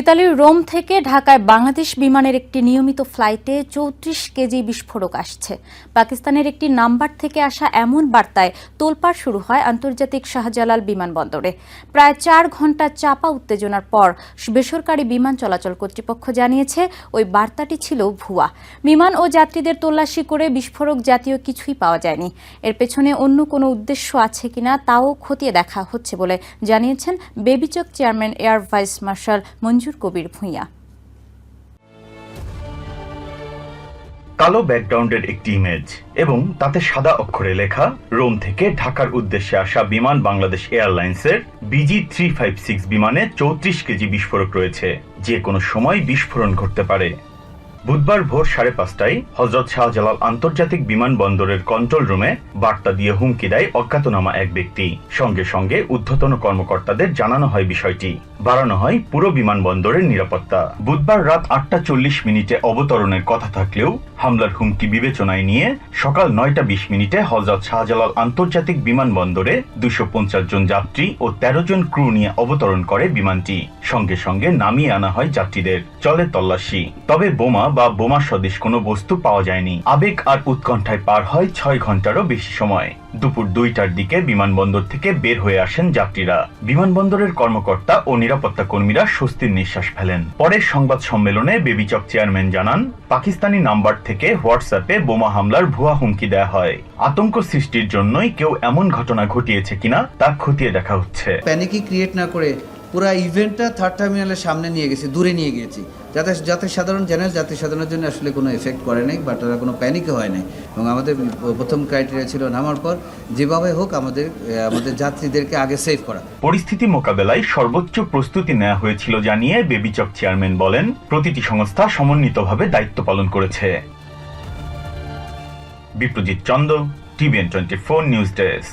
ইতালির রোম থেকে ঢাকায় বাংলাদেশ বিমানের একটি নিয়মিত ফ্লাইটে চৌত্রিশ কেজি বিস্ফোরক আসছে। পাকিস্তানের একটি নাম্বার থেকে আসা এমন বার্তায় তোলপাড় শুরু হয় আন্তর্জাতিক শাহজালাল বিমানবন্দরে। প্রায় চার ঘণ্টা চাপা উত্তেজনার পর বেসরকারি বিমান চলাচল কর্তৃপক্ষ জানিয়েছে, ওই বার্তাটি ছিল ভুয়া। বিমান ও যাত্রীদের তল্লাশি করে বিস্ফোরক জাতীয় কিছুই পাওয়া যায়নি। এর পেছনে অন্য কোনো উদ্দেশ্য আছে কিনা তাও খতিয়ে দেখা হচ্ছে বলে জানিয়েছেন বেবিচক chairman air vice marshal Monjur Kabir Bhuiyan. কালো ব্যাকগ্রাউন্ডের একটি ইমেজ এবং তাতে সাদা অক্ষরে লেখা, রোম থেকে ঢাকার উদ্দেশ্যে আসা বিমান বাংলাদেশ এয়ারলাইন্সের বিজি থ্রি ফাইভ সিক্স বিমানে চৌত্রিশ কেজি বিস্ফোরক রয়েছে। যে কোনো সময় বিস্ফোরণ ঘটতে পারে। বুধবার ভোর সাড়ে পাঁচটায় হজরত শাহজালাল আন্তর্জাতিক বিমানবন্দরের কন্ট্রোল রুমে বার্তা দিয়ে হুমকি দেয় অজ্ঞাতনামা এক ব্যক্তি। সঙ্গে সঙ্গে ঊর্ধ্বতন কর্মকর্তাদের জানানো হয় বিষয়টি। বাড়ানো হয় পুরো বিমানবন্দরের নিরাপত্তা। বুধবার রাত আটটা চল্লিশ মিনিটে অবতরণের কথা থাকলেও হামলার হুমকি বিবেচনায় নিয়ে সকাল নয়টা বিশ মিনিটে হজরত শাহজালাল আন্তর্জাতিক বিমানবন্দরে দুশো পঞ্চাশ জন যাত্রী ও তেরো জন ক্রু নিয়ে অবতরণ করে বিমানটি। সঙ্গে সঙ্গে নামিয়ে আনা হয় যাত্রীদের। চলে তল্লাশি। তবে বোমা বা বোমা সদৃশ কোনো বস্তু পাওয়া যায়নি। আবেগ আর উৎকণ্ঠায় পার হয় ছয় ঘন্টারও বেশি সময়। দুপুর দুইটার দিকে বিমানবন্দর থেকে বের হয়ে আসেন যাত্রীরা। বিমানবন্দরের কর্মকর্তা ও নিরাপত্তা কর্মীরা স্বস্তির নিঃশ্বাস ফেলেন। পরে সংবাদ সম্মেলনে বেবিচক চেয়ারম্যান জানান, পাকিস্তানি নাম্বার থেকে হোয়াটসঅ্যাপে বোমা হামলার ভুয়া হুমকি দেয়া হয়। আতঙ্ক সৃষ্টির জন্যই কেউ এমন ঘটনা ঘটিয়েছে কিনা তা খতিয়ে দেখা হচ্ছে। প্যানিকই ক্রিয়েট না করে পুরো ইভেন্টটা থার্ড টার্মিনালের সামনে নিয়ে গেছি, দূরে নিয়ে গিয়েছি। যাতে যাতে সাধারণ জেনারেল যাত্রী সাধারণের জন্য আসলে কোনো এফেক্ট করে নাই বা তারা কোনো প্যানিকও হয় নাই। এবং আমাদের প্রথম ক্রাইটেরিয়া ছিল নামার পর যেভাবে হোক আমাদের আমাদের যাত্রীদেরকে আগে সেভ করা। পরিস্থিতি মোকাবেলায় সর্বোচ্চ প্রস্তুতি নেওয়া হয়েছিল জানিয়ে বেবিচক চেয়ারম্যান বলেন, প্রতিটি সংস্থা সমন্বিতভাবে দায়িত্ব পালন করেছে। Biprojit Chanda TVN twenty four news desk